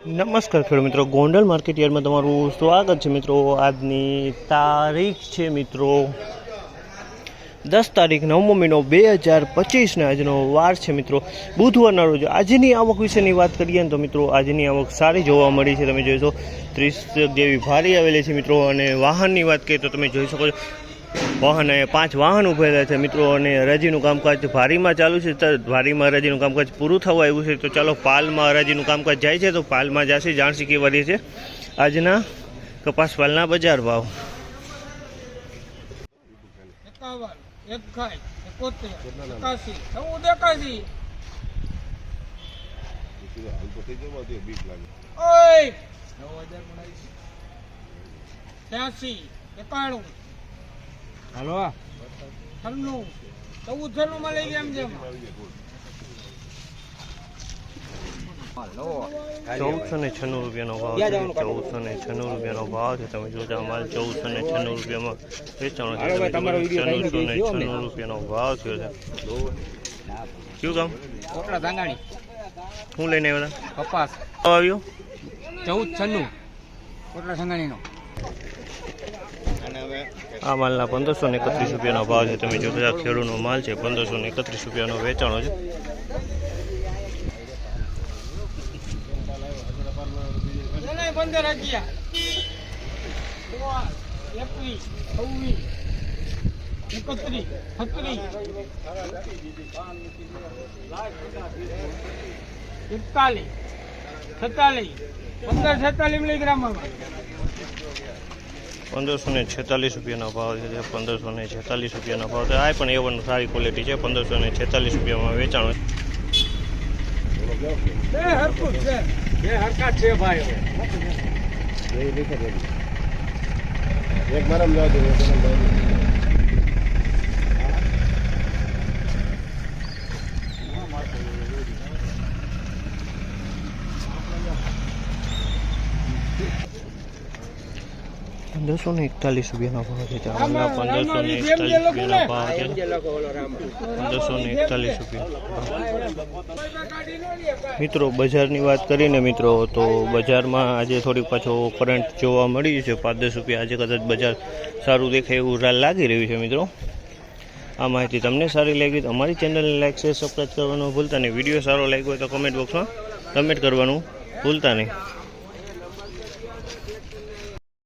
નમસ્કાર ખેડૂત મિત્રો. ગોંડલ માર્કેટ યાર્ડમાં તમારું સ્વાગત છે મિત્રો. આજની તારીખ છે મિત્રો દસ તારીખ નવમો મહિનો બે હજાર પચીસના આજનો વાર છે મિત્રો. બુધવારના રોજ આજની આવક વિશેની વાત કરીએ ને તો મિત્રો આજની આવક સારી જોવા મળી છે. તમે જોઈશો ત્રીસ જેવી ભારી આવેલી છે મિત્રો. અને વાહનની વાત કરીએ તો તમે જોઈ શકો છો વાહન પાંચ વાહન ઉભેલા છે. મિત્રો, અને હરાજીનું કામકાજ ભારીમાં ચાલુ છે. ભારીમાં હરાજીનું કામકાજ પૂરું થવા આવ્યું છે. તો ચાલો, પાલમાં હરાજીનું કામકાજ જાય છે. તો પાલમાં જશે. જાણસી કે રહે છે. આજના કપાસ પાલના બજાર ભાવ. ત્યાસી એકાણું હાલો. છન્નું ચૌદ છન્નું માં લઈ ગયા એમ જેમ. ચૌદસો ને છન્નું રૂપિયાનો ભાવ છે? ચૌદસો ને છન્નું રૂપિયાનો ભાવ છે. તમે જોતા માલ ચૌદસો ને છન્નું રૂપિયામાં વેચાણો છે. ચૌદસો ને છન્નું રૂપિયાનો ભાવ થયો છે. શું કામ? કોટડા ધાંગાણી. શું લઈને આવ્યા? કપાસ. આવ્યો? ચૌદ છન્નું. કોટડા ધાંગાણીનો. આ માલના પંદરસો ને એકત્રીસ રૂપિયાનો ભાવ છે. તમે જોતા આ ખેડૂતનો માલ છે, પંદરસો ને એકત્રીસ રૂપિયાનો વેચાણો છે. એકવીસ છવ્વીસ એકત્રીસ છત્રીસ એકતાલીસ, છેતાલીસ, પંદર છેતાલીસ મિલીગ્રામ પંદરસો ને છેતાલીસ રૂપિયાનો ભાવ છે પંદરસો ને છેતાલીસ રૂપિયાનો ભાવ છે. આ પણ એવન સારી ક્વોલિટી છે પંદરસો ને છેતાલીસ રૂપિયામાં વેચાણ છે. બે હરખું છે. બે હરકત છે ભાઈ એક મારામાં જવા દો એક મારામાં જવા દો. પંદરસો ને એકતાલીસ રૂપિયાનો ભાવ છે ચાવલના પંદરસો ને એકતાલીસ રૂપિયાનો ભાવ છે પંદરસો ને એકતાલીસ રૂપિયા. મિત્રો બજારની વાત કરીને મિત્રો તો બજારમાં આજે થોડીક પાછો કરંટ જોવા મળી છે. પાંચ દસ રૂપિયા આજે કદાચ બજાર સારું દેખાય એવું રા- લાગી રહ્યું છે મિત્રો. આ માહિતી તમને સારી લાગી તો અમારી ચેનલને લાઈક શેર સબસ્ક્રાઈબ કરવાનું ભૂલતા નહીં. વીડિયો સારો લાગ્યો હોય તો કમેન્ટ બોક્સમાં કમેન્ટ કરવાનું ભૂલતા નહીં.